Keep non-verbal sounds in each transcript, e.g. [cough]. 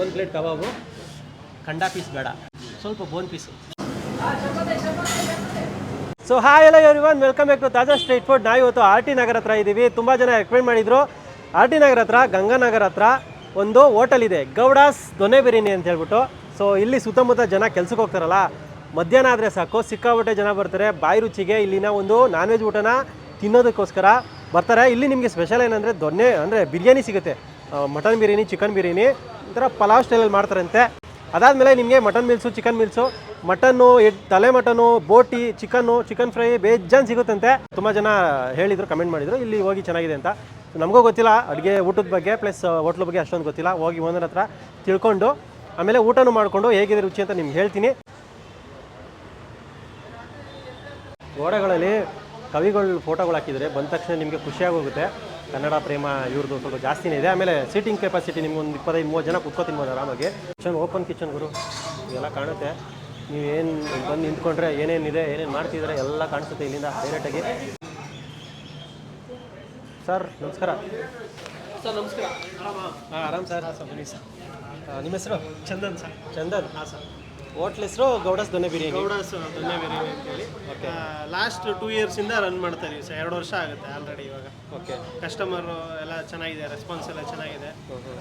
ಒಂದು ಪ್ಲೇಟ್ ಕಬಾಬು. ಖಂಡ ಪೀಸ್ ಬೇಡ. ಸ್ವಲ್ಪ ಬೋನ್ ಪೀಸು ಸೊ ಹಾಯ್ ಎಲ್ಲ everyone welcome back to Taaza street food ನಾವು ಇವತ್ತು ಆರ್ ಟಿ ನಗರ ಹತ್ರ ಇದ್ದೀವಿ ತುಂಬ ಜನ ರೆಕಮೆಂಡ್ ಮಾಡಿದ್ರು. ಆರ್ ಟಿ ನಗರ ಹತ್ರ ಗಂಗಾನಗರ ಹತ್ರ ಒಂದು ಹೋಟೆಲ್ ಇದೆ. ಗೌಡಾಸ್ ದೊನೆ ಬಿರಿಯಾನಿ ಅಂತ ಹೇಳ್ಬಿಟ್ಟು. ಸೊ ಇಲ್ಲಿ ಸುತ್ತಮುತ್ತ ಜನ ಕೆಲ್ಸಕ್ಕೆ ಹೋಗ್ತಾರಲ್ಲ. ಮಧ್ಯಾಹ್ನ ಆದರೆ ಸಾಕು. ಸಿಕ್ಕಾಪಟ್ಟೆ ಜನ ಬರ್ತಾರೆ. ಬಾಯಿ ರುಚಿಗೆ ಇಲ್ಲಿನ ಒಂದು ನಾನ್ ವೆಜ್ ಊಟನ ತಿನ್ನೋದಕ್ಕೋಸ್ಕರ ಬರ್ತಾರೆ. ಇಲ್ಲಿ ನಿಮಗೆ ಸ್ಪೆಷಲ್ ಏನಂದರೆ ದೊನ್ನೆ, ಅಂದರೆ ಬಿರಿಯಾನಿ ಸಿಗುತ್ತೆ. ಮಟನ್ ಬಿರಿಯಾನಿ, ಚಿಕನ್ ಬಿರಿಯಾನಿ ಒಂಥರ ಪಲಾವ್ ಸ್ಟೈಲಲ್ಲಿ ಮಾಡ್ತಾರಂತೆ. ಅದಾದಮೇಲೆ ನಿಮಗೆ mutton meals chicken meals mutton Ed ತಲೆ ಮಟನು ಬೋಟಿ, ಚಿಕನ್ನು, ಚಿಕನ್ ಫ್ರೈ ಬೇಜಾನ್ ಸಿಗುತ್ತಂತೆ. ತುಂಬ ಜನ ಹೇಳಿದರು, ಕಮೆಂಟ್ ಮಾಡಿದರು, ಇಲ್ಲಿ ಹೋಗಿ ಚೆನ್ನಾಗಿದೆ ಅಂತ. ನಮಗೂ ಗೊತ್ತಿಲ್ಲ, ಅಡುಗೆ ಊಟದ ಬಗ್ಗೆ ಪ್ಲಸ್ ಹೋಟ್ಲ್ ಬಗ್ಗೆ ಅಷ್ಟೊಂದು ಗೊತ್ತಿಲ್ಲ. ಹೋಗಿ ಓನರ್ ಹತ್ರ ತಿಳ್ಕೊಂಡು, ಆಮೇಲೆ ಊಟನೂ ಮಾಡಿಕೊಂಡು ಹೇಗಿದೆ ರುಚಿ ಅಂತ ನಿಮ್ಗೆ ಹೇಳ್ತೀನಿ. ಗೋಡೆಗಳಲ್ಲಿ ಕವಿಗಳು ಫೋಟೋಗಳು ಹಾಕಿದರೆ ಬಂದ ತಕ್ಷಣ ನಿಮಗೆ ಖುಷಿಯಾಗಿ ಹೋಗುತ್ತೆ ಕನ್ನಡ ಪ್ರೇಮ ಇವ್ರದ್ದು ಸ್ವಲ್ಪ ಜಾಸ್ತಿನೇ ಇದೆ. ಆಮೇಲೆ ಸೀಟಿಂಗ್ ಕೆಪಾಸಿಟಿ ನಿಮ್ಗೆ ಒಂದು ಇಪ್ಪತ್ತೈದು ಮೂವತ್ತು ಜನ ಕುತ್ಕೋ ತಿನ್ಬೋದು ಆರಾಮಾಗಿ. ಕಿಚನ್ ಓಪನ್ ಕಿಚನ್ ಗುರು ಇದೆಲ್ಲ ಕಾಣುತ್ತೆ. ನೀವು ಏನು ಬಂದು ನಿಂತ್ಕೊಂಡ್ರೆ ಏನೇನಿದೆ ಏನೇನು ಮಾಡ್ತಿದ್ರೆ ಎಲ್ಲ ಕಾಣಿಸುತ್ತೆ ಇಲ್ಲಿಂದ ಡೈರೆಕ್ಟಾಗಿ ಸರ್ ನಮಸ್ಕಾರ. ಸರ್ ನಮಸ್ಕಾರ. ಹಾಂ ಆರಾಮ್ ಸರ್. ಸರ್ ಬನ್ನಿ ಸರ್. ನಿಮ್ಮ ಹೆಸರು? ಚಂದನ್ ಸರ್. ಚಂದನ್. ಹಾಂ ಸರ್. ಹೋಟ್ಲ್ ಹೆಸರು ಗೌಡಸ್ ದೊನ್ನೆ ಬಿರಿಯಾನಿ? ಗೌಡಸ್ ದೊನ್ನೆ ಬಿರಿಯಾನಿ ಅಂತೇಳಿ. ಲಾಸ್ಟ್ ಟೂ ಇಯರ್ಸಿಂದ ರನ್ ಮಾಡ್ತಾ ಇದೀವಿ ಸರ್. ಎರಡು ವರ್ಷ ಆಗುತ್ತೆ ಆಲ್ರೆಡಿ ಇವಾಗ. ಓಕೆ ಕಸ್ಟಮರು ಎಲ್ಲ ಚೆನ್ನಾಗಿದೆ ರೆಸ್ಪಾನ್ಸ್ ಎಲ್ಲ ಚೆನ್ನಾಗಿದೆ.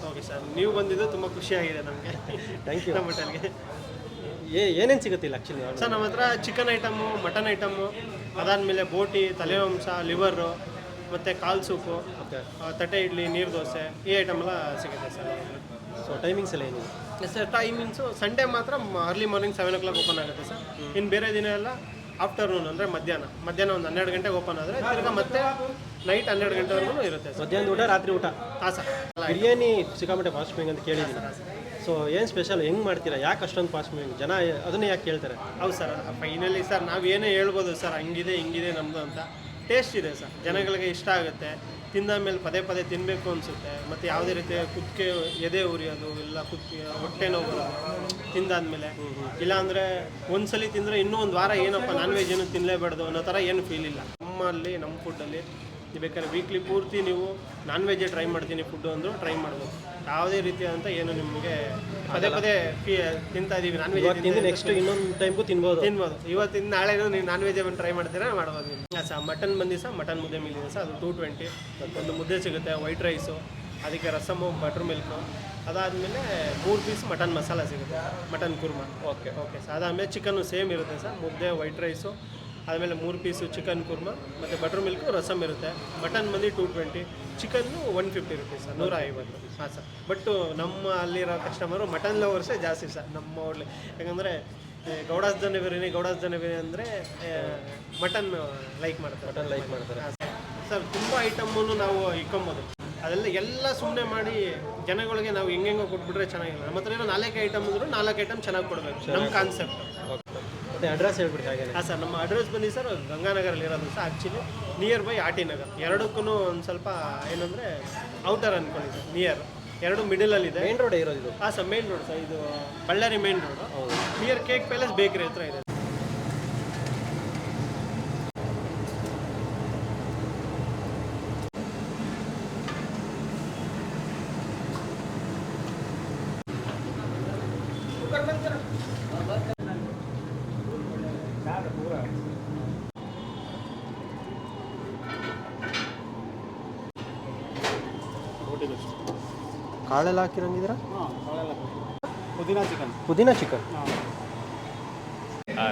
ಓಕೆ ಸರ್ ನೀವು ಬಂದಿದ್ದು ತುಂಬ ಖುಷಿಯಾಗಿದೆ ನಮಗೆ. ಥ್ಯಾಂಕ್ ಯು ನಮ್ಮ ಹೋಟೆಲ್ಗೆ ಏ ಏನೇನು ಸಿಗುತ್ತಿಲ್ಲ ಆ್ಯಕ್ಚುಲಿ ಸರ್ ನಮ್ಮ ಹತ್ರ ಚಿಕನ್ ಐಟಮು ಮಟನ್ ಐಟಮು ಅದಾದಮೇಲೆ ಬೋಟಿ ತಲೆವಂಶ ಲಿವರು ಮತ್ತು ಕಾಲ್ ಸೂಪು ಓಕೆ ತಟ್ಟೆ ಇಡ್ಲಿ ನೀರು ದೋಸೆ ಈ ಐಟಮ್ ಎಲ್ಲ ಸಿಗುತ್ತೆ ಸರ್ ಸೊ ಟೈಮಿಂಗ್ಸ್ ಎಲ್ಲ ಏನಿದೆ? ಸರ್ ಟೈಮಿಂಗ್ಸು ಸಂಡೇ ಮಾತ್ರ early morning seven o'clock open ಆಗುತ್ತೆ ಸರ್. ಇನ್ನು ಬೇರೆ ದಿನ ಎಲ್ಲ ಆಫ್ಟರ್ನೂನ್ ಅಂದರೆ ಮಧ್ಯಾಹ್ನ. ಮಧ್ಯಾಹ್ನ ಒಂದು ಹನ್ನೆರಡು ಗಂಟೆಗೆ ಓಪನ್ ಆದರೆ ತಿರ್ಗ ಮತ್ತೆ ನೈಟ್ ಹನ್ನೆರಡು ಗಂಟೆವರೆಗೂ ಇರುತ್ತೆ ಸರ್. ಮಧ್ಯಾಹ್ನ ಊಟ ರಾತ್ರಿ ಊಟ? ಹಾಂ ಸರ್. ಬಿರಿಯಾನಿ ಸಿಕ್ಕಾಪಟ್ಟೆ ಫಾಸ್ಟ್ ಮೂವಿಂಗ್ ಅಂತ ಕೇಳಿದ್ದೀನಿ. ಸೊ ಏನು ಸ್ಪೆಷಲ್ ಹೆಂಗೆ ಮಾಡ್ತೀರಾ? ಯಾಕೆ ಅಷ್ಟೊಂದು ಫಾಸ್ಟ್ ಮೂವಿಂಗ್ ಜನ ಅದನ್ನೇ ಯಾಕೆ ಕೇಳ್ತಾರೆ? ಹೌದು ಸರ್ ಫೈನಲಿ ಸರ್ ನಾವು ಏನೇ ಹೇಳ್ಬೋದು ಸರ್ ಹಂಗಿದೆ ಹಿಂಗಿದೆ ನಮ್ಮದು ಅಂತ. ಟೇಸ್ಟ್ ಇದೆ ಸರ್. ಜನಗಳಿಗೆ ಇಷ್ಟ ಆಗುತ್ತೆ. ತಿಂದ ಮೇಲೆ ಪದೇ ಪದೇ ತಿನ್ನಬೇಕು ಅನಿಸುತ್ತೆ. ಮತ್ತು ಯಾವುದೇ ರೀತಿಯ ಕುತ್ತಿಗೆ ಎದೆ ಉರಿಯೋದು ಇಲ್ಲ ಕುತ್ತಿಗೆ ಹೊಟ್ಟೆ ನೋವು ತಿಂದಾದ್ಮೇಲೆ ಇಲ್ಲಾಂದರೆ ಒಂದ್ಸಲಿ ತಿಂದರೆ ಇನ್ನೂ ಒಂದು ವಾರ ಏನಪ್ಪ ನಾನ್ ವೆಜ್ ಏನು ತಿನ್ನಲೇಬಾರ್ದು ಅನ್ನೋ ಥರ ಏನು ಫೀಲ್ ಇಲ್ಲ. ನಮ್ಮಲ್ಲಿ, ನಮ್ಮ ಫುಡ್ಡಲ್ಲಿ ಬೇಕಾದ್ರೆ ವೀಕ್ಲಿ ಪೂರ್ತಿ ನೀವು ನಾನ್ ವೆಜ್ಜೇ ಟ್ರೈ ಮಾಡ್ತೀನಿ ಫುಡ್ಡು ಅಂದರೂ ಟ್ರೈ ಮಾಡ್ಬೋದು. ಯಾವುದೇ ರೀತಿಯಾದಂಥ ಏನು ನಿಮಗೆ ಪದೇ ಪದೇ ಫೀ ತಿಂತಾ ಇದೀವಿ. ನಾನ್ ವೆಜ್ ತಿಂದು ನೆಕ್ಸ್ಟ್ ಇನ್ನೊಂದು ಟೈಮ್ಗೂ ತಿನ್ಬೋದು. ತಿನ್ಬೋದು. ಇವತ್ತಿಂದ ನಾಳೆ ನೀವು ನಾನ್ ವೆಜ್ ಟ್ರೈ ಮಾಡ್ತೀರಾ ಮಾಡ್ಬೋದು ನೀವು. ಹಾಂ ಸರ್ ಮಟನ್ ಬಂದು ಸಹ ಮಟನ್ ಮುದ್ದೆ ಮಿಲ್ ಸರ್ ಅದು ಟೂ ಟ್ವೆಂಟಿ ಒಂದು ಮುದ್ದೆ ಸಿಗುತ್ತೆ ವೈಟ್ ರೈಸು ಅದಕ್ಕೆ ರಸಮು ಬಟರ್ ಮಿಲ್ಕು ಅದಾದಮೇಲೆ ಮೂರು ಪೀಸ್ ಮಟನ್ ಮಸಾಲ ಸಿಗುತ್ತೆ. Mutton kurma okay okay sir ಅದಾದಮೇಲೆ ಚಿಕನ್ನು ಸೇಮ್ ಇರುತ್ತೆ ಸರ್ ಮುದ್ದೆ ವೈಟ್ ರೈಸು ಆದಮೇಲೆ ಮೂರು ಪೀಸು ಚಿಕನ್ ಕುರ್ಮಾ ಮತ್ತು ಬಟರ್ ಮಿಲ್ಕು ರಸಮ್ ಇರುತ್ತೆ. ಮಟನ್ ಬಂದು two twenty chicken one fifty rupees sir ನೂರ ಐವತ್ತು ಹಾಂ ಸರ್. ಬಟ್ಟು ನಮ್ಮ ಅಲ್ಲಿರೋ ಕಸ್ಟಮರು ಮಟನ್ ಲವರ್ಸೇ ಜಾಸ್ತಿ ಸರ್ ನಮ್ಮ ಹೋಟ್ಲಿ ಯಾಕಂದರೆ ಗೌಡಾಸ್ ಜನ ಬಿರಿಯಾನಿ ಗೌಡಾಸ್ ಜನ ಬಿರಿಯಾನಿ ಅಂದರೆ ಮಟನ್ ಲೈಕ್ ಮಾಡ್ತಾರೆ. ಮಟನ್ ಲೈಕ್ ಮಾಡ್ತಾರೆ. ಹಾಂ ಸರ್. ಸರ್ ತುಂಬ ಐಟಮನ್ನು ನಾವು ಇಕ್ಕೊಂಬೋದು. ಅದೆಲ್ಲ ಎಲ್ಲ ಸುಮ್ಮನೆ ಮಾಡಿ ಜನಗಳಿಗೆ ನಾವು ಹೆಂಗೆಂಗೋ ಕೊಟ್ಬಿಟ್ರೆ ಚೆನ್ನಾಗಿಲ್ಲ ನಮ್ಮ ಹತ್ರ ಏನೋ ನಾಲ್ಕು ಐಟಮ್ ಅಂದರೂ ನಾಲ್ಕು ಐಟಮ್ ಚೆನ್ನಾಗಿ ಕೊಡಬೇಕು. ನಮ್ಮ ಕಾನ್ಸೆಪ್ಟ್ ಮತ್ತು ಅಡ್ರೆಸ್ ಹೇಳ್ಬಿಡಿ ಹಾಗೆ ಹಾಂ ಸರ್ ನಮ್ಮ ಅಡ್ರೆಸ್ ಬಂದು ಸರ್ ಗಂಗಾನಗರಲ್ಲಿ ಇರೋದು sir actually near by R T Nagar. ಎರಡಕ್ಕೂ ಒಂದು ಸ್ವಲ್ಪ ಏನಂದರೆ ಔಟರ್ ಅನ್ಕೊಳ್ಳಿ ಸರ್ ನಿಯರ್ ಎರಡು ಮಿಡಲಲ್ಲಿದೆ ಮೇನ್ ರೋಡ್ ಇರೋದು ಇದು? ಹಾಂ ಸರ್ ಮೇನ್ ರೋಡ್ ಸರ್ ಇದು ಬಳ್ಳಾರಿ ಮೇನ್ ರೋಡ್ ಹೌದು. ನಿಯರ್ ಕೇಕ್ ಪ್ಯಾಲೇಸ್ ಬೇಕ್ರಿ ಹತ್ರ ಇದೆ. ಕಾಳೆಲ್ಲ ಹಾಕಿರಂಗಿದ್ರ ಪುದೀನ ಚಿಕನ್. ಪುದೀನ ಚಿಕನ್.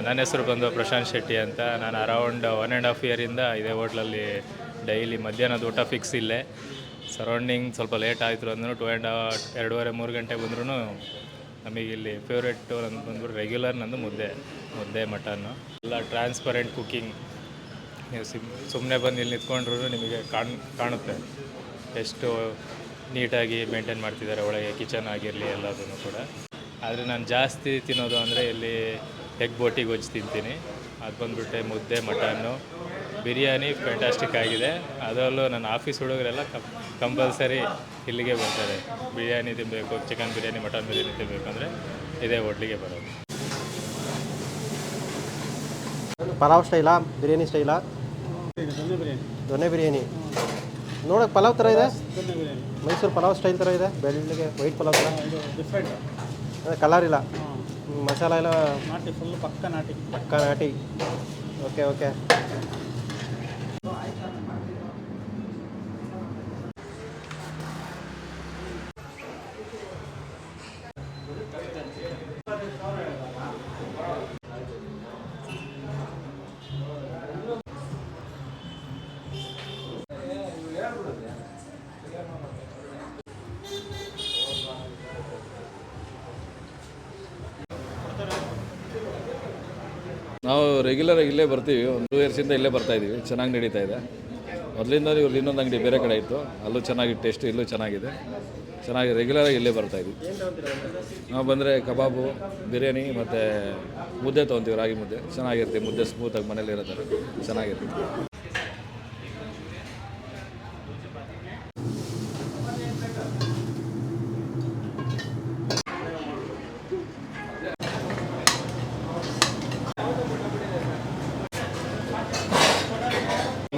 ನನ್ನ ಹೆಸರು ಬಂದು ಪ್ರಶಾಂತ್ ಶೆಟ್ಟಿ ಅಂತ. ನಾನು ಅರೌಂಡ್ ಒನ್ ಆ್ಯಂಡ್ ಹಾಫ್ ಇಯರಿಂದ ಇದೇ ಹೋಟ್ಲಲ್ಲಿ ಡೈಲಿ ಮಧ್ಯಾಹ್ನದ ಊಟ ಫಿಕ್ಸ್ ಇಲ್ಲೇ. ಸರೌಂಡಿಂಗ್ ಸ್ವಲ್ಪ ಲೇಟ್ ಆಯಿತು ಅಂದ್ರೂ ಟು ಆ್ಯಂಡ್ ಎರಡೂವರೆ ಮೂರು ಗಂಟೆ ಬಂದ್ರೂ ನಮಗೆ ಇಲ್ಲಿ ಫೇವ್ರೇಟು ನಂದು ಬಂದ್ಬಿಟ್ಟು ರೆಗ್ಯುಲರ್ ನಂದು ಮುದ್ದೆ ಮುದ್ದೆ ಮಟನ್ನು ಎಲ್ಲ ಟ್ರಾನ್ಸ್ಪರೆಂಟ್ ಕುಕ್ಕಿಂಗ್ ನೀವು ಸಿಮ್ ಸುಮ್ಮನೆ ಬಂದು ಇಲ್ಲಿ ನಿಂತ್ಕೊಂಡ್ರೂ ನಿಮಗೆ ಕಾಣ್, ಕಾಣುತ್ತೆ. ಎಷ್ಟು ನೀಟಾಗಿ ಮೇಂಟೈನ್ ಮಾಡ್ತಿದ್ದಾರೆ ಒಳಗೆ ಕಿಚನ್ ಆಗಿರಲಿ ಎಲ್ಲದನ್ನು ಕೂಡ. ಆದರೆ ನಾನು ಜಾಸ್ತಿ ತಿನ್ನೋದು ಅಂದರೆ ಇಲ್ಲಿ ಎಗ್ ಬೋಟಿ ಗೊಜ್ಜು ತಿಂತೀನಿ. ಅದು ಬಂದುಬಿಟ್ಟೆ ಮುದ್ದೆ ಮಟನ್ನು ಬಿರಿಯಾನಿ ಫ್ಯಾಂಟಾಸ್ಟಿಕ್ ಆಗಿದೆ. ಅದರಲ್ಲೂ ನನ್ನ ಆಫೀಸ್ ಹುಡುಗರೆಲ್ಲ ಕಂಪಲ್ಸರಿ ಇಲ್ಲಿಗೆ ಬರ್ತಾರೆ. ಬಿರಿಯಾನಿ ತಿನ್ನಬೇಕು ಚಿಕನ್ ಬಿರಿಯಾನಿ ಮಟನ್ ಬಿರಿಯಾನಿ ತಿನ್ನಬೇಕು ಅಂದರೆ ಇದೇ ಹೋಟ್ಲಿಗೆ ಬರೋದು. ಪಲಾವ್ ಸ್ಟೈಲಾ? ಬಿರಿಯಾನಿ ಸ್ಟೈಲಾ? ದೊನ್ನೆ ಬಿರಿಯಾನಿ. ದೊನ್ನೆ ಬಿರಿಯಾನಿ ನೋಡೋಕೆ ಪಲಾವ್ ಥರ ಇದೆ? ಮೈಸೂರು ಪಲಾವ್ ಸ್ಟೈಲ್ ಥರ ಇದೆ? ಬೆಳ್ಳಿಗೆ ವೈಟ್ ಪಲಾವ್ ಥರ? ಡಿಫ್ರೆಂಟ್ ಅದೇ ಕಲರ್ ಇಲ್ಲ. ಮಸಾಲ ಎಲ್ಲ ನಾಟಿ ಫುಲ್ ಪಕ್ಕ ನಾಟಿ. ಪಕ್ಕ ನಾಟಿ. Okay okay. ನಾವು ರೆಗ್ಯುಲರ್ ಇಲ್ಲೇ ಬರ್ತೀವಿ. ಒಂದು ಟೂ ಇಯರ್ಸಿಂದ ಇಲ್ಲೇ ಬರ್ತಾ ಇದ್ದೀವಿ ಚೆನ್ನಾಗಿ ನಡೀತಾ ಇದೆ. ಮೊದಲಿಂದ ಇವ್ರು ಇನ್ನೊಂದು ಅಂಗಡಿ ಬೇರೆ ಕಡೆ ಇತ್ತು. ಅಲ್ಲೂ ಚೆನ್ನಾಗಿ ಟೇಸ್ಟ್ ಇಲ್ಲೂ ಚೆನ್ನಾಗಿದೆ. ಚೆನ್ನಾಗಿ ರೆಗ್ಯುಲರಾಗಿ ಇಲ್ಲೇ ಬರ್ತಾ ಇದ್ವಿ. ನಾವು ಬಂದರೆ ಕಬಾಬು, ಬಿರಿಯಾನಿ ಮತ್ತು ಮುದ್ದೆ ತೊಗೊತೀವಿ, ರಾಗಿ ಮುದ್ದೆ. ಚೆನ್ನಾಗಿರ್ತೀವಿ ಮುದ್ದೆ ಸ್ಮೂತಾಗಿ ಮನೇಲಿ ಥರ. ಚೆನ್ನಾಗಿರ್ತೀವಿ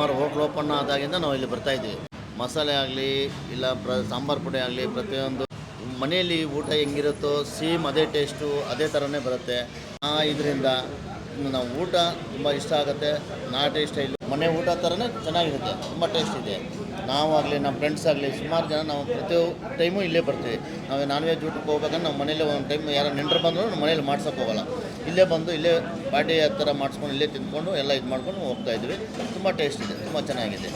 ಸುಮಾರು ಹೋಟ್ಲ್ ಓಪನ್ ಆದಾಗಿಂದ ನಾವು ಇಲ್ಲಿ ಬರ್ತಾ ಇದ್ದೀವಿ. ಮಸಾಲೆ ಆಗಲಿ, ಇಲ್ಲ ಪ್ರ, ಸಾಂಬಾರು ಪುಡಿ ಆಗಲಿ, ಪ್ರತಿಯೊಂದು ಮನೆಯಲ್ಲಿ ಊಟ ಹೆಂಗಿರುತ್ತೋ ಸೇಮ್ ಅದೇ ಟೇಸ್ಟು, ಅದೇ ಥರನೇ ಬರುತ್ತೆ. ಇದರಿಂದ ನಾವು ಊಟ ತುಂಬ ಇಷ್ಟ ಆಗುತ್ತೆ. ನಾ ಟೇಸ್ಟ್ ಇಲ್ಲಿ. ಮನೆ ಊಟ ಥರನೇ ಚೆನ್ನಾಗಿರುತ್ತೆ. ತುಂಬ ಟೇಸ್ಟ್ ಇದೆ. ನಾವು ಆಗಲಿ ನಮ್ಮ ಫ್ರೆಂಡ್ಸ್ ಆಗಲಿ, ಸುಮಾರು ಜನ ನಾವು ಪ್ರತಿ ಟೈಮು ಇಲ್ಲೇ ಬರ್ತೀವಿ. ನಾವು ನಾನ್ ವೆಜ್ ಊಟಕ್ಕೆ ಹೋಗ್ಬೇಕಂದ್ರೆ ನಮ್ಮ ಮನೇಲಿ ಒಂದು ಟೈಮ್ ಯಾರೋ ನೆಂಟರು ಬಂದರೂ ನಮ್ಮ ಮನೇಲಿ ಮಾಡ್ಸೋಕೆ ಹೋಗಲ್ಲ. ಇಲ್ಲೇ ಬಂದು ಇಲ್ಲೇ ಪಾರ್ಟಿ ಆ ಥರ ಮಾಡಿಸ್ಕೊಂಡು ಇಲ್ಲೇ ತಿಂದ್ಕೊಂಡು ಎಲ್ಲ ಇದು ಮಾಡ್ಕೊಂಡು ಹೋಗ್ತಾ ಇದ್ವಿ. ತುಂಬ ಟೇಸ್ಟ್ ಇದೆ, ತುಂಬ ಚೆನ್ನಾಗಿದೆ.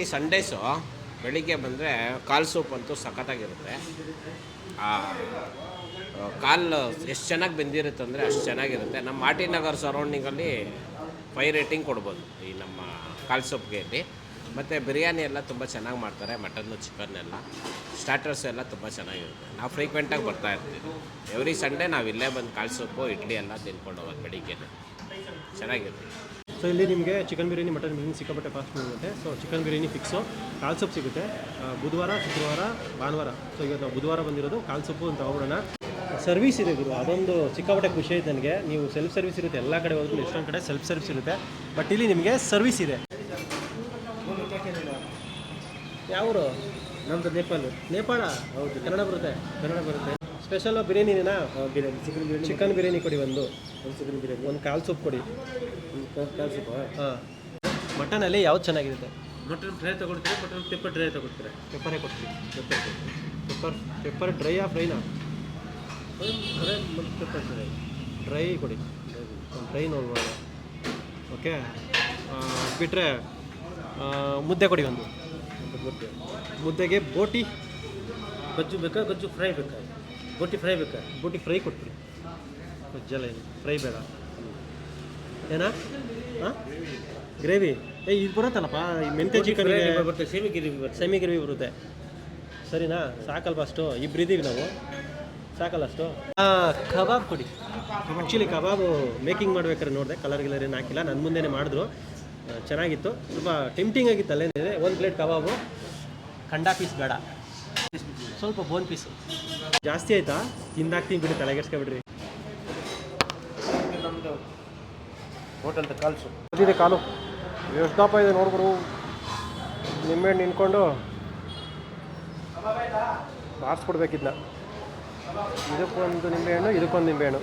ಯೂಶಲಿ ಸಂಡೇಸು ಬೆಳಿಗ್ಗೆ ಬಂದರೆ ಕಾಲು ಸೂಪ್ ಅಂತೂ ಸಖತ್ತಾಗಿರುತ್ತೆ. ಕಾಲು ಎಷ್ಟು ಚೆನ್ನಾಗಿ ಬೆಂದಿರುತ್ತೆ ಅಂದರೆ ಅಷ್ಟು ಚೆನ್ನಾಗಿರುತ್ತೆ. ನಮ್ಮ ಮಾಟಿ ನಗರ್ ಸರೌಂಡಿಂಗಲ್ಲಿ ಫೈ ರೇಟಿಂಗ್ ಕೊಡ್ಬೋದು ಈ ನಮ್ಮ ಕಾಲು ಸೂಪ್ಗೆ ಇಲ್ಲಿ ಮತ್ತು ಬಿರಿಯಾನಿ ಎಲ್ಲ ತುಂಬ ಚೆನ್ನಾಗಿ ಮಾಡ್ತಾರೆ, ಮಟನ್ನು ಚಿಕನ್ ಎಲ್ಲ. ಸ್ಟಾರ್ಟರ್ಸ್ ಎಲ್ಲ ತುಂಬ ಚೆನ್ನಾಗಿರುತ್ತೆ. ನಾವು ಫ್ರೀಕ್ವೆಂಟಾಗಿ ಬರ್ತಾ ಇರ್ತೀವಿ. ಎವ್ರಿ ಸಂಡೇ ನಾವು ಇಲ್ಲೇ ಬಂದು ಕಾಲು ಸೂಪು, ಇಡ್ಲಿ ಎಲ್ಲ ತಿನ್ಕೊಂಡು ಹೋಗೋದು ಬೆಳಿಗ್ಗೆ ಚೆನ್ನಾಗಿರುತ್ತೆ. ಸೊ ಇಲ್ಲಿ ನಿಮಗೆ ಚಿಕನ್ ಬಿರಿಯಾನಿ ಮಟನ್ ಬಿರಿಯಾನಿ ಸಿಕ್ಕಾಪಟ್ಟೆ ಫಾಸ್ಟ್ ಸಿಗುತ್ತೆ. ಸೊ ಚಿಕನ್ ಬಿರಿಯಾನಿ ಫಿಕ್ಸು ಕಾಲು ಸೊಪ್ಪು ಸಿಗುತ್ತೆ. ಬುಧವಾರ, ಶುಕ್ರವಾರ, ಭಾನುವಾರ. ಸೊ ಇವತ್ತು ಬುಧವಾರ ಬಂದಿರೋದು ಕಾಲು ಸೊಪ್ಪು ಅಂತ ತಗೊಬಿಡೋಣ ಸರ್ವಿಸ್ ಇದೆ ಗುರು, ಅದೊಂದು ಸಿಕ್ಕಾಪಟ್ಟೆ ಖುಷಿ ಐತೆ ನನಗೆ. ನೀವು ಸೆಲ್ಫ್ ಸರ್ವಿಸ್ ಇರುತ್ತೆ, ಎಲ್ಲ ಕಡೆ ಹೋದ್ರು ಎಷ್ಟೊಂದು ಕಡೆ ಸೆಲ್ಫ್ ಸರ್ವಿಸ್ ಇರುತ್ತೆ. ಬಟ್ ಇಲ್ಲಿ ನಿಮಗೆ ಸರ್ವಿಸ್ ಇದೆ. ಯಾವರು? ನಮ್ಮದು ನೇಪಾಳ. ನೇಪಾಳ? ಹೌದು, ಕನ್ನಡ ಬರುತ್ತೆ ಕನ್ನಡ ಬರುತ್ತೆ. Special biryani chicken biryani chicken biryani ಕೊಡಿ. ಒಂದು. ಒಂದು ಚಿಕನ್ ಬಿರಿಯಾನಿ ಒಂದು ಕಾಲ್ ಸೂಪ್ ಕೊಡಿ. ಕಾಲ್ ಸೂಪ್? ಹಾಂ. ಮಟನಲ್ಲಿ ಯಾವ್ದು ಚೆನ್ನಾಗಿರುತ್ತೆ? ಮಟನ್ ಫ್ರೈ ತೊಗೊಳ್ತೀರಿ? ಮಟನ್ ಪೆಪ್ಪರ್ ಡ್ರೈ ತೊಗೊಳ್ತೀರಾ? ಪೆಪ್ಪರೇ ಕೊಡ್ತೀವಿ. ಪೆಪ್ಪರ್ ಪೆಪ್ಪರ್ ಪೆಪ್ಪರ್ ಡ್ರೈಯಾ ಫ್ರೈನಾ ಫ್ರೈ ಮತ್ತು ಪೆಪ್ಪರ್ ಡ್ರೈ ಡ್ರೈ ಕೊಡಿ. ಒಂದು ಡ್ರೈ ನೋಡ್ಬೋದು. ಓಕೆ ಬಿಟ್ಟರೆ ಮುದ್ದೆ ಕೊಡಿ ಒಂದು. ಮುದ್ದೆ. ಮುದ್ದೆಗೆ ಬೋಟಿ. ಗಜ್ಜು ಬೇಕಾ? ಗಜ್ಜು ಫ್ರೈ ಬೇಕಾ? ಬೋಟಿ ಫ್ರೈ ಬೇಕಾ. ಬೋಟಿ ಫ್ರೈ ಕೊಟ್ಬಿಡಿ. ಉಜ್ಜಲ ಏನು ಫ್ರೈ ಬೇಡ. ಏನಾ? ಹಾಂ ಗ್ರೇವಿ. ಏ ಇದು ಬರುತ್ತಲ್ಲಪ್ಪ ಈ ಮೆಂತ್ಯ ಚಿಕನ್ ಬರುತ್ತೆ ಸೇಮಿ ಗ್ರೇವಿ ಬರುತ್ತೆ. ಸೇಮಿ ಗ್ರೇವಿ ಬರುತ್ತೆ. ಸರಿನಾ? ಸಾಕಲ್ವಾ ಅಷ್ಟು? ಇಬ್ರು ಇದ್ದೀವಿ ನಾವು. ಸಾಕಲ್ಲ ಅಷ್ಟು? ಕಬಾಬ್ ಕೊಡಿ. ಆ್ಯಕ್ಚುಲಿ ಕಬಾಬು ಮೇಕಿಂಗ್ ಮಾಡ್ಬೇಕಾದ್ರೆ ನೋಡಿದೆ. ಕಲರ್ ಗಿಲರ್ ಏನು ಹಾಕಿಲ್ಲ. ನನ್ನ ಮುಂದೆನೇ ಮಾಡಿದ್ರು. ಚೆನ್ನಾಗಿತ್ತು. ಸ್ವಲ್ಪ ಟೆಂಪ್ಟಿಂಗ್ ಆಗಿತ್ತು ಅಲ್ಲೇನಿದೆ ಒಂದು ಪ್ಲೇಟ್ ಕಬಾಬು. ಖಂಡ ಪೀಸ್ ಬೇಡ. ಸ್ವಲ್ಪ ಬೋನ್ ಪೀಸು ಜಾಸ್ತಿ ಆಯ್ತಾ? ತಿಂದಾಕ್ತೀನಿ ಬಿಡಿ, ತಲೆಗೆಡ್ಸ್ಕೊಬಿಡ್ರಿ. ನಮ್ಮದು ಕಾಲ್ಸು ಇದೆ ಕಾಲು. ಎಷ್ಟಪ್ಪ ಇದೆ ನೋಡ್ಬಿಡು. ನಿಂಬೆಹಣ್ಣು ನಿಂತ್ಕೊಂಡು ಬಾರಿಸ್ಬಿಡ್ಬೇಕಿದ್ನ ಇದಕ್ಕೊಂದು ನಿಂಬೆಹಣ್ಣು ಇದಕ್ಕೊಂದು ನಿಂಬೆಹಣ್ಣು.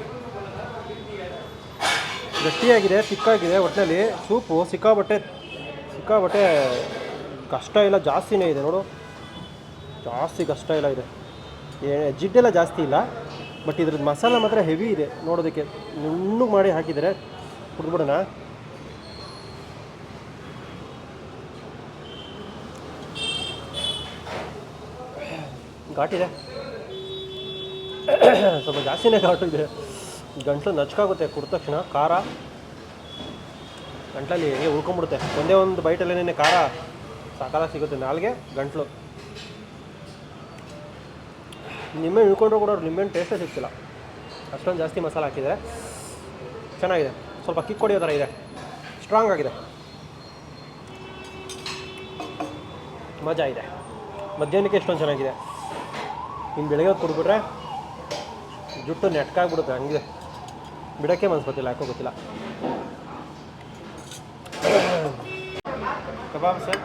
ಗಟ್ಟಿಯಾಗಿದೆ ಸಿಕ್ಕಾಗಿದೆ ಒಟ್ಟಿನಲ್ಲಿ ಸೂಪು, ಸಿಕ್ಕಾಬಟ್ಟೆ. ಸಿಕ್ಕಾಬಟ್ಟೆ ಕಷ್ಟ ಇಲ್ಲ, ಜಾಸ್ತಿನೇ ಇದೆ ನೋಡು. ಜಾಸ್ತಿ ಕಷ್ಟ ಇಲ್ಲ ಇದೆ. ಜಿಡ್ಡೆಲ್ಲ ಜಾಸ್ತಿ ಇಲ್ಲ. ಬಟ್ ಇದ್ರದ್ದು ಮಸಾಲ ಮಾತ್ರ ಹೆವಿ ಇದೆ. ನೋಡೋದಕ್ಕೆ ನುಣ್ಣಗೆ ಮಾಡಿ ಹಾಕಿದರೆ ಕುಡ್ದ್ಬಿಡೋಣ. ಘಾಟಿದೆ. ಸ್ವಲ್ಪ ಜಾಸ್ತಿನೇ ಘಾಟು ಇದೆ. ಗಂಟ್ಲು ನಚ್ಕಾಗುತ್ತೆ ಕುಡಿದ ತಕ್ಷಣ. ಖಾರ. ಗಂಟ್ಲಲ್ಲಿ ಹೇಗೆ ಉಳ್ಕೊಂಬಿಡುತ್ತೆ. ಒಂದೇ ಒಂದು ಬೈಟಲ್ಲೇನೆ ಖಾರ ಸಾಕಾಲ ಸಿಗುತ್ತೆ. ನಾಲ್ಗೆ ಗಂಟ್ಲು. ನಿಂಬೆ ಇಳ್ಕೊಂಡ್ರು ಕೂಡ ನಿಂಬೆಹಣ್ಣು ಟೇಸ್ಟೇ ಸಿಗ್ತಿಲ್ಲ ಅಷ್ಟೊಂದು ಜಾಸ್ತಿ ಮಸಾಲ ಹಾಕಿದೆ ಚೆನ್ನಾಗಿದೆ. ಸ್ವಲ್ಪ ಕಿಕ್ ಹೊಡಿಯೋ ಥರ ಇದೆ. ಸ್ಟ್ರಾಂಗ್ ಆಗಿದೆ. ಮಜಾ ಇದೆ. ಮಧ್ಯಾಹ್ನಕ್ಕೆ ಎಷ್ಟೊಂದು ಚೆನ್ನಾಗಿದೆ. ಇನ್ನು ಬೆಳಗ್ಗೆ ಕುಡ್ಬಿಟ್ರೆ ಜುಟ್ಟು ನೆಟ್ಕಾಗ್ಬಿಡುತ್ತೆ ಹಂಗಿದೆ ಬಿಡೋಕ್ಕೆ ಮನ್ಸು ಗೊತ್ತಿಲ್ಲ ಯಾಕೋ ಗೊತ್ತಿಲ್ಲ. Kebab sir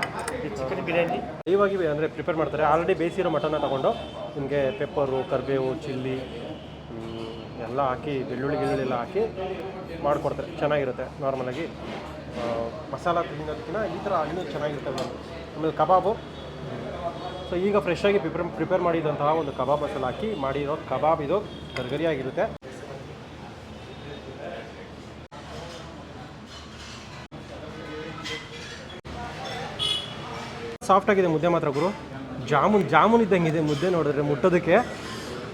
chicken biryani. ಇವಾಗಿ ಅಂದರೆ ಪ್ರಿಪೇರ್ ಮಾಡ್ತಾರೆ. ಆಲ್ರೆಡಿ ಬೇಯಿಸಿರೋ ಮಟನ್ನ ತೊಗೊಂಡು ನಿಮಗೆ ಪೆಪ್ಪರು ಕರಿಬೇವು, ಚಿಲ್ಲಿ ಎಲ್ಲ ಹಾಕಿ, ಬೆಳ್ಳುಳ್ಳಿ ಗಿಳ್ಳುಳ್ಳಿ ಎಲ್ಲ ಹಾಕಿ ಮಾಡಿಕೊಡ್ತಾರೆ. ಚೆನ್ನಾಗಿರುತ್ತೆ ನಾರ್ಮಲಾಗಿ ಮಸಾಲ ತಿನ್ನೋದಕ್ಕಿಂತ ಈ ಥರ ಇನ್ನೂ ಚೆನ್ನಾಗಿರುತ್ತೆ ಆಮೇಲೆ ಕಬಾಬು. ಸೊ ಈಗ ಫ್ರೆಶ್ ಆಗಿ ಪ್ರಿಪೇರ್ ಪ್ರಿಪೇರ್ ಮಾಡಿದಂತಹ ಒಂದು ಕಬಾಬ್ ಮಸಾಲ ಹಾಕಿ ಮಾಡಿರೋ ಕಬಾಬ್ ಇದು ಗರ್ಗರಿಯಾಗಿರುತ್ತೆ. ಸಾಫ್ಟ್ ಆಗಿದೆ ಮುದ್ದೆ ಮಾತ್ರ ಗುರು. ಜಾಮೂನ್ ಜಾಮೂನ್ ಇದ್ದಂಗಿದೆ ಮುದ್ದೆ ನೋಡಿದ್ರೆ ಮುಟ್ಟೋದಕ್ಕೆ.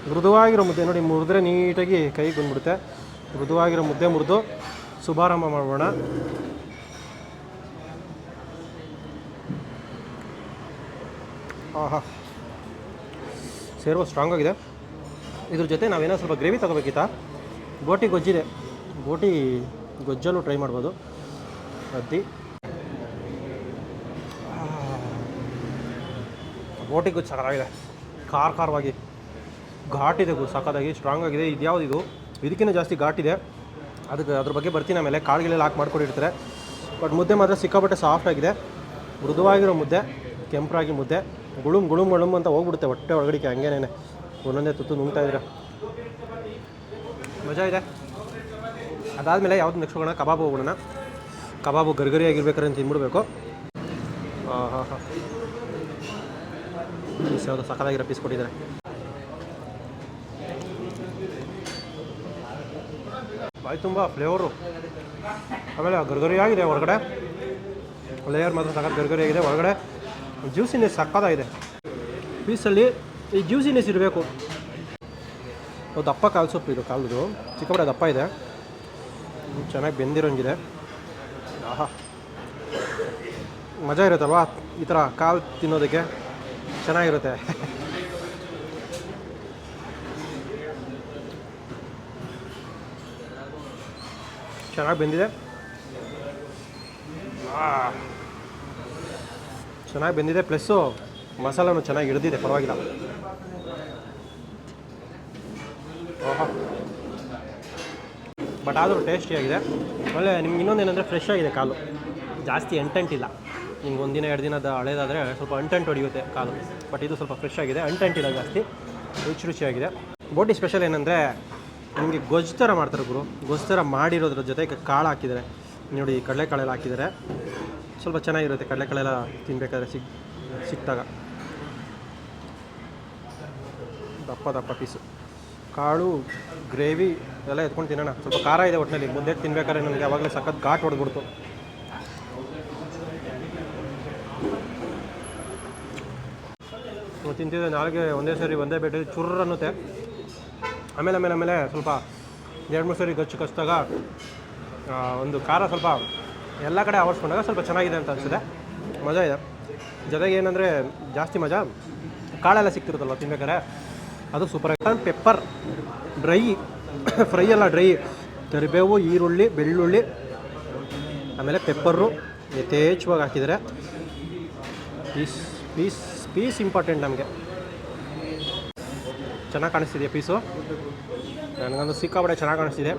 ಮೃದುವಾಗಿರೋ ಮುದ್ದೆ ನೋಡಿ, ಮುರಿದ್ರೆ ನೀಟಾಗಿ ಕೈಗೆ ಬಂದ್ಬಿಡುತ್ತೆ. ಮೃದುವಾಗಿರೋ ಮುದ್ದೆ ಮುರಿದು ಶುಭಾರಂಭ ಮಾಡೋಣ. ಆಹಾ. ಸೇರುವ ಸ್ಟ್ರಾಂಗ್ ಆಗಿದೆ. ಇದ್ರ ಜೊತೆ ನಾವೇನೋ ಸ್ವಲ್ಪ ಗ್ರೇವಿ ತಗೋಬೇಕಿತ್ತ? ಬೋಟಿ ಗೊಜ್ಜಿದೆ. ಬೋಟಿ ಗೊಜ್ಜಲು ಟ್ರೈ ಮಾಡ್ಬೋದು. ಅದ್ದಿ. ಬೋಟಿ ಚೆನ್ನಾಗಿದೆ. ಖಾರ್ ಖಾರ ಖಾರವಾಗಿ ಘಾಟಿದೆ ಇದೆ ಗು, ಸಖತ್ತಾಗಿ ಸ್ಟ್ರಾಂಗ್ ಆಗಿದೆ. ಇದು ಯಾವ್ದು ಇದು? ಇದಕ್ಕಿಂತ ಜಾಸ್ತಿ ಘಾಟಿದೆ ಅದಕ್ಕೆ ಅದ್ರ ಬಗ್ಗೆ ಬರ್ತೀನಿ ಆಮೇಲೆ. ಕಾಳುಗಳೆಲ್ಲ ಹಾಕಿ ಮಾಡ್ಕೊಂಡಿರ್ತಾರೆ ಬಟ್ ಮುದ್ದೆ ಮಾತ್ರ ಸಿಕ್ಕಾಪಟ್ಟೆ ಸಾಫ್ಟ್ ಆಗಿದೆ. ಮೃದುವಾಗಿರೋ ಮುದ್ದೆ, ಕೆಂಪರಾಗಿ ಮುದ್ದೆ. ಗುಳುಮ್ ಗುಳುಮ್ ಗುಳುಮ್ ಅಂತ ಹೋಗ್ಬಿಡುತ್ತೆ ಹೊಟ್ಟೆ ಒಳಗಡಿಕೆ ಹಂಗೇನೇ ಒಂದೊಂದೇ ತುತ್ತು ನುಂಗ್ತಾ ಇದ್ರೆ. ಮಜಾ ಇದೆ. ಅದಾದಮೇಲೆ ಯಾವ್ದು ನೆಕ್ಸ್ಟ್ ಹೋಗೋಣ? ಕಬಾಬ್ ಹೋಗೋಣ. ಕಬಾಬು ಗರ್ಗರಿಯಾಗಿರ್ಬೇಕಾದ್ರೆ ಅಂತ ತಿನ್ಬಿಡ್ಬೇಕು. ಹಾಂ ಹಾಂ ಹಾಂ ಪೀಸ್ ಯಾವುದು ಸಕ್ಕದಾಗಿರೋ ಪೀಸ್ ಕೊಟ್ಟಿದ್ದಾರೆ. ಬಾಯ್ ತುಂಬ ಫ್ಲೇವರು ಆಮೇಲೆ ಗರ್ಗರಿಯಾಗಿದೆ ಹೊರಗಡೆ. ಲೇಯರ್ ಮಾತ್ರ ಸಕ್ಕರೆ ಗರ್ಗರಿಯಾಗಿದೆ ಹೊರಗಡೆ. ಜ್ಯೂಸಿನೆಸ್ ಸಕ್ಕದಾಗಿದೆ ಪೀಸಲ್ಲಿ ಈ ಜ್ಯೂಸಿನೆಸ್ ಇರಬೇಕು. ದಪ್ಪ ಕಾಲು ಸೊಪ್ಪು ಇದು ಕಾಲದು. ಚಿಕ್ಕಪಡೆ ದಪ್ಪ ಇದೆ. ಚೆನ್ನಾಗಿ ಬೆಂದಿರೋಂಗಿದೆ. ಆಹಾ. ಮಜಾ ಇರುತ್ತಲ್ವಾ? ಈ ಥರ ಕಾಲು ತಿನ್ನೋದಕ್ಕೆ? ಚೆನ್ನಾಗಿರುತ್ತೆ. ಚೆನ್ನಾಗಿ ಬೆಂದಿದೆ. ಚೆನ್ನಾಗಿ ಬೆಂದಿದೆ. ಪ್ಲಸ್ಸು ಮಸಾಲನೂ ಚೆನ್ನಾಗಿ ಹಿಡಿದಿದೆ. ಪರವಾಗಿಲ್ಲ. ಬಟ್ ಆದರೂ ಟೇಸ್ಟಿಯಾಗಿದೆ. ಆಮೇಲೆ ನಿಮ್ಗೆ ಇನ್ನೊಂದು ಏನಂದರೆ ಫ್ರೆಶ್ ಆಗಿದೆ ಕಾಲು. ಜಾಸ್ತಿ ಎಂಟೆಂಟಿಲ್ಲ ನಿಮ್ಗೆ ಒಂದಿನ ಎರಡು ದಿನದ ಹಳೇದಾದರೆ ಸ್ವಲ್ಪ ಅಂಟೆಂಟ್ ಹೊಡೆಯುತ್ತೆ ಕಾಲು. ಬಟ್ ಇದು ಸ್ವಲ್ಪ ಫ್ರೆಶ್ ಆಗಿದೆ. ಅಂಟಂಟಿಲ್ಲ ಜಾಸ್ತಿ. ರುಚಿ ರುಚಿಯಾಗಿದೆ. ಬೋಟಿ ಸ್ಪೆಷಲ್ ಏನಂದರೆ, ನಿಮಗೆ ಗೊಜ್ಜು ಥರ ಮಾಡ್ತಾರೆ ಗುರು. ಗೊಜ್ಜು ಥರ ಮಾಡಿರೋದ್ರ ಜೊತೆಗೆ ಕಾಳು ಹಾಕಿದ್ದಾರೆ. ನೋಡಿ, ಕಡಲೆಕಾಳೆಲ್ಲ ಹಾಕಿದ್ದಾರೆ. ಸ್ವಲ್ಪ ಚೆನ್ನಾಗಿರುತ್ತೆ ಕಡಲೆಕಾಳೆಲ್ಲ ತಿನ್ನಬೇಕಾದ್ರೆ ಸಿಗ್, ಸಿಕ್ಕಿದಾಗ. ದಪ್ಪ ದಪ್ಪ ಪೀಸು ಕಾಳು ಗ್ರೇವಿ ಎಲ್ಲ ಎತ್ಕೊಂಡು ತಿನ್ನೋಣ. ಸ್ವಲ್ಪ ಖಾರ ಇದೆ ಒಟ್ಟಿನಲ್ಲಿ ಮುಂದೆ ತಿನ್ಬೇಕಾದ್ರೆ ನನಗೆ ಯಾವಾಗಲೇ ಸಖತ್ ಘಾಟ್ ಹೊಡೆದ್ಬಿಡ್ತು. ತಿಂತಿದ್ದೆ ನಾಳೆಗೆ ಒಂದೇ ಸರಿ, ಒಂದೇ ಬೇಟೆ ಚುರ್ರ ಅನ್ನುತ್ತೆ. ಆಮೇಲೆ ಆಮೇಲೆ ಆಮೇಲೆ ಸ್ವಲ್ಪ ಎರಡು, ಮೂರು ಸರಿ ಗಚ್ಚು ಕಚ್ಚಿದಾಗ ಒಂದು ಖಾರ ಸ್ವಲ್ಪ ಎಲ್ಲ ಕಡೆ ಆವರಿಸ್ಕೊಂಡಾಗ ಸ್ವಲ್ಪ ಚೆನ್ನಾಗಿದೆ ಅಂತ ಅನಿಸಿದೆ ಮಜಾ ಇದೆ. ಜೊತೆಗೆ ಏನಂದರೆ ಜಾಸ್ತಿ ಮಜಾ ಕಾಳೆಲ್ಲ ಸಿಗ್ತಿರುತ್ತಲ್ವ ತಿನ್ಬೇಕಾರೆ ಅದು ಸೂಪರ್ ಆಗಿ ಪೆಪ್ಪರ್ ಡ್ರೈ ಫ್ರೈ ಎಲ್ಲ ಡ್ರೈ ಕರಿಬೇವು, ಈರುಳ್ಳಿ, ಬೆಳ್ಳುಳ್ಳಿ, ಆಮೇಲೆ ಪೆಪ್ಪರು ಯಥೇಚ್ಛವಾಗಿ ಹಾಕಿದರೆ ಪೀಸ್ ಪೀಸ್ ಪೀಸ್ ಇಂಪಾರ್ಟೆಂಟ್ ನಮಗೆ. ಚೆನ್ನಾಗಿ ಕಾಣಿಸ್ತಿದೆ ಪೀಸು ನನಗೊಂದು ಸಿಕ್ಕಾಪಟ್ಟೆ ಚೆನ್ನಾಗಿ ಕಾಣಿಸ್ತಿದೆ.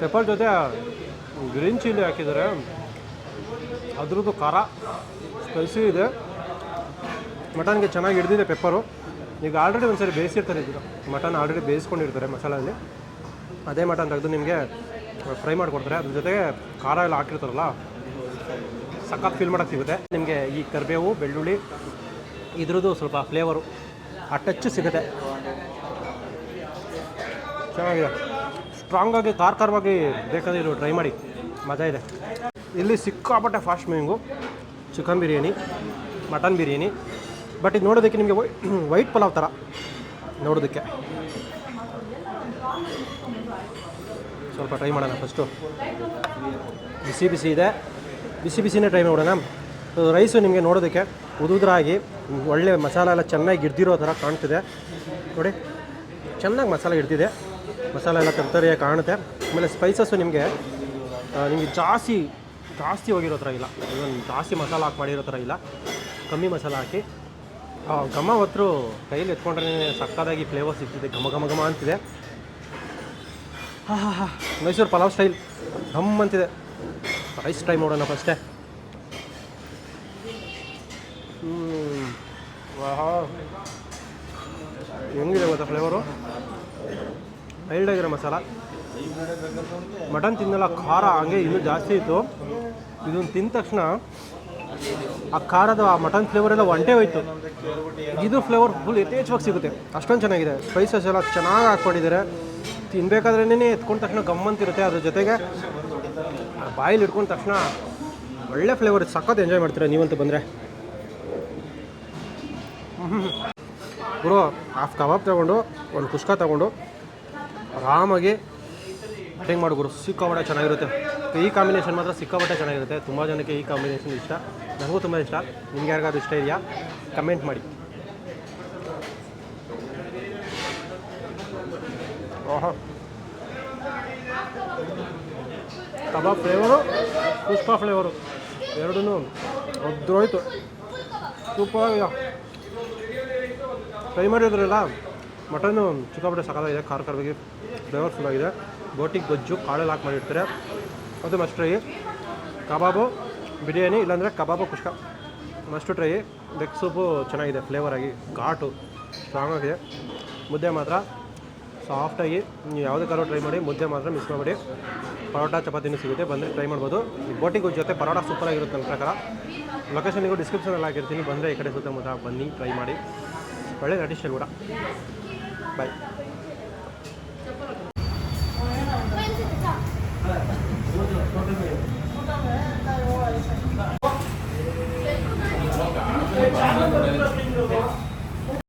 ಪೆಪ್ಪರ್ ಜೊತೆ ಗ್ರೀನ್ ಚಿಲ್ಲಿ ಹಾಕಿದ್ದಾರೆ. ಅದ್ರದ್ದು ಖಾರ ಸ್ಪೈಸಿ ಇದೆ. ಮಟನ್ಗೆ ಚೆನ್ನಾಗಿ ಹಿಡ್ದಿದೆ ಪೆಪ್ಪರು ಈಗ ಆಲ್ರೆಡಿ ಒಂದ್ಸರಿ ಬೇಯಿಸಿರ್ತಾರೆ ಇದು ಮಟನ್ ಆಲ್ರೆಡಿ ಬೇಯಿಸ್ಕೊಂಡಿರ್ತಾರೆ ಮಸಾಲಲ್ಲಿ. ಅದೇ ಮಟನ್ ತೆಗೆದು ನಿಮಗೆ ಫ್ರೈ ಮಾಡಿಕೊಡ್ತಾರೆ. ಅದ್ರ ಜೊತೆಗೆ ಖಾರ ಎಲ್ಲ ಹಾಕಿರ್ತಾರಲ್ಲ, ಸಖತ್ ಫೀಲ್ ಮಾಡೋಕ್ಕೆ ಸಿಗುತ್ತೆ. ನಿಮಗೆ ಈ ಕರಿಬೇವು, ಬೆಳ್ಳುಳ್ಳಿ, ಇದ್ರದ್ದು ಸ್ವಲ್ಪ ಫ್ಲೇವರು ಆ ಟಚ್ ಸಿಗುತ್ತೆ. ಚೆನ್ನಾಗಿದೆ. ಸ್ಟ್ರಾಂಗಾಗಿ ಖಾರ ಖಾರವಾಗಿ ಬೇಕಾದ್ರೆ ಇದು ಟ್ರೈ ಮಾಡಿ. ಮಜಾ ಇದೆ. ಇಲ್ಲಿ ಸಿಕ್ಕಾಪಟ್ಟೆ fast moving chicken biryani, mutton biryani but ಇದು ನೋಡೋದಕ್ಕೆ ನಿಮಗೆ [clears throat] ವೈಟ್ ಪಲಾವ್ ಥರ ನೋಡೋದಕ್ಕೆ. ಸ್ವಲ್ಪ ಟ್ರೈ ಮಾಡೋಣ ಫಸ್ಟು ಬಿಸಿ ಬಿಸಿ ಇದೆ. ಬಿಸಿ ಬಿಸಿನೇ ಟ್ರೈ ಮಾಡೋಣ. ರೈಸು ನಿಮಗೆ ನೋಡೋದಕ್ಕೆ ಉದುದ್ರಾಗಿ ಒಳ್ಳೆ ಮಸಾಲ ಎಲ್ಲ ಚೆನ್ನಾಗಿ ಹಿಡ್ದಿರೋ ಥರ ಕಾಣ್ತಿದೆ. ನೋಡಿ, ಚೆನ್ನಾಗಿ ಮಸಾಲ ಹಿಡ್ದಿದೆ. ಮಸಾಲೆ ಎಲ್ಲ ತರ್ತರಿಯಾಗಿ ಕಾಣುತ್ತೆ. ಆಮೇಲೆ ಸ್ಪೈಸಸ್ಸು ನಿಮಗೆ ನಿಮಗೆ ಜಾಸ್ತಿ ಜಾಸ್ತಿ ಹೋಗಿರೋ ಥರ ಇಲ್ಲ. ಜಾಸ್ತಿ ಮಸಾಲ ಹಾಕಿ ಮಾಡಿರೋ ಥರ ಇಲ್ಲ. ಕಮ್ಮಿ ಮಸಾಲ ಹಾಕಿ. ಆ, ಘಮ ಹೊತ್ತರು ಕೈಯಲ್ಲಿ ಎತ್ಕೊಂಡ್ರೆ ಸಕ್ಕದಾಗಿ ಫ್ಲೇವರ್ ಸಿಗ್ತಿದೆ. ಘಮ ಘಮ ಘಮ ಅಂತಿದೆ. ಹಾ ಹಾ ಹಾ. ಮೈಸೂರು ಪಲಾವ್ ಸ್ಟೈಲ್ ಘಮ್ ಅಂತಿದೆ. ರೈಸ್ ಟ್ರೈ ಮಾಡೋಣ ಫಸ್ಟೇ ಹ್ಞೂ ಹೆಂಗಿದೆ ಗೊತ್ತಾ ಫ್ಲೇವರು ಮೈಲ್ಡ್ ಆಗಿರೋ ಮಸಾಲ. ಮಟನ್ ತಿನ್ನಲ್ಲ ಖಾರ ಹಂಗೆ ಇನ್ನೂ ಜಾಸ್ತಿ ಇತ್ತು. ಇದನ್ನು ತಿಂದ ತಕ್ಷಣ ಆ ಖಾರದ ಆ ಮಟನ್ ಫ್ಲೇವರ್ ಎಲ್ಲ ಒಂಟೆ ಹೋಯ್ತು. ಇದು ಫ್ಲೇವರ್ ಫುಲ್ ಯಥೇಚ್ಛವಾಗಿ ಸಿಗುತ್ತೆ. ಅಷ್ಟೊಂದು ಚೆನ್ನಾಗಿದೆ. ಸ್ಪೈಸಸ್ ಎಲ್ಲ ಚೆನ್ನಾಗಿ ಹಾಕ್ಕೊಂಡಿದ್ದಾರೆ. ತಿನ್ಬೇಕಾದ್ರೇ ಎತ್ಕೊಂಡ ತಕ್ಷಣ ಗಮ್ಮಂತಿರುತ್ತೆ ಅದ್ರ ಜೊತೆಗೆ ಬಾಯಲ್ಲಿ ಇಟ್ಕೊಂಡ ತಕ್ಷಣ ಒಳ್ಳೆ ಫ್ಲೇವರ್ ಸಖತ್ ಎಂಜಾಯ್ ಮಾಡ್ತೀರಾ ನೀವಂತೂ ಬಂದರೆ. ಗುರು ಹಾಫ್ ಕಬಾಬ್ ತೊಗೊಂಡು, ಒಂದು ಕುಷ್ಕ ತೊಗೊಂಡು ಆರಾಮಾಗಿ ಕಟಿಂಗ್ ಮಾಡು ಗುರು ಸಿಕ್ಕಾಬಟ್ಟೆ ಚೆನ್ನಾಗಿರುತ್ತೆ. ಈ ಕಾಂಬಿನೇಷನ್ ಮಾತ್ರ ಸಿಕ್ಕಾಬಟ್ಟೆ ಚೆನ್ನಾಗಿರುತ್ತೆ. ತುಂಬ ಜನಕ್ಕೆ ಈ ಕಾಂಬಿನೇಷನ್ ಇಷ್ಟ. ನನಗೂ ತುಂಬ ಇಷ್ಟ. ನಿಮ್ಗೆ ಯಾರಿಗಾದ್ರೂ ಇಷ್ಟ ಇದೆಯಾ? ಕಮೆಂಟ್ ಮಾಡಿ. ಓಹೋ. ಕಬಾಬ್ ಫ್ಲೇವರು ಪುಷ್ಪ ಫ್ಲೇವರು ಎರಡೂ ಒದ್ದೋಯ್ತು ಸೂಪರ್ ಟ್ರೈ ಮಾಡಿದ್ರಲ್ಲ? ಮಟನ್ನು ಚಿಕ್ಕಪಟ್ಟೆ ಸಕಾಲಾಗಿದೆ ಖಾರ ಖಾರವಾಗಿ ಫ್ಲೇವರ್ಫುಲ್ ಆಗಿದೆ. ಬೋಟಿಗೆ ಗೊಜ್ಜು ಕಾಳಲ್ಲಿ ಹಾಕಿ ಮಾಡಿರ್ತಾರೆ. ಮತ್ತು ಮಸ್ಟ್ ಟ್ರೈ ಕಬಾಬು ಬಿರಿಯಾನಿ ಇಲ್ಲಾಂದರೆ kebab kushka. Must try leg soup ಚೆನ್ನಾಗಿದೆ ಫ್ಲೇವರ್ ಆಗಿ, ಘಾಟು ಸ್ಟ್ರಾಂಗ್ ಆಗಿದೆ. ಮುದ್ದೆ ಮಾತ್ರ ಸಾಫ್ಟಾಗಿ ನೀವು ಯಾವುದೇ ಕಾರು ಟ್ರೈ ಮಾಡಿ, ಮುದ್ದೆ ಮಾತ್ರ ಮಿಸ್ ಮಾಡಬೇಡಿ. ಪರೋಟ ಚಪಾತಿನೂ ಸಿಗುತ್ತೆ, ಬಂದರೆ ಟ್ರೈ ಮಾಡ್ಬೋದು. ಬೋಟಿಗೆ ಜೊತೆ ಪರೋಟ ಸೂಪರಾಗಿರುತ್ತೆ ನನ್ನ ಪ್ರಕಾರ. ಲೊಕೇಶನಿಗೂ ಡಿಸ್ಕ್ರಿಪ್ಷನಲ್ಲಿ ಹಾಕಿರ್ತೀನಿ, ಬಂದರೆ ಈ ಕಡೆ ಸುತ್ತಮುತ್ತ ಬನ್ನಿ ಟ್ರೈ ಮಾಡಿ. ಒಳ್ಳೆ ನಟಿಸ್ಟಲ್ ಕೂಡ. ಬಾಯ್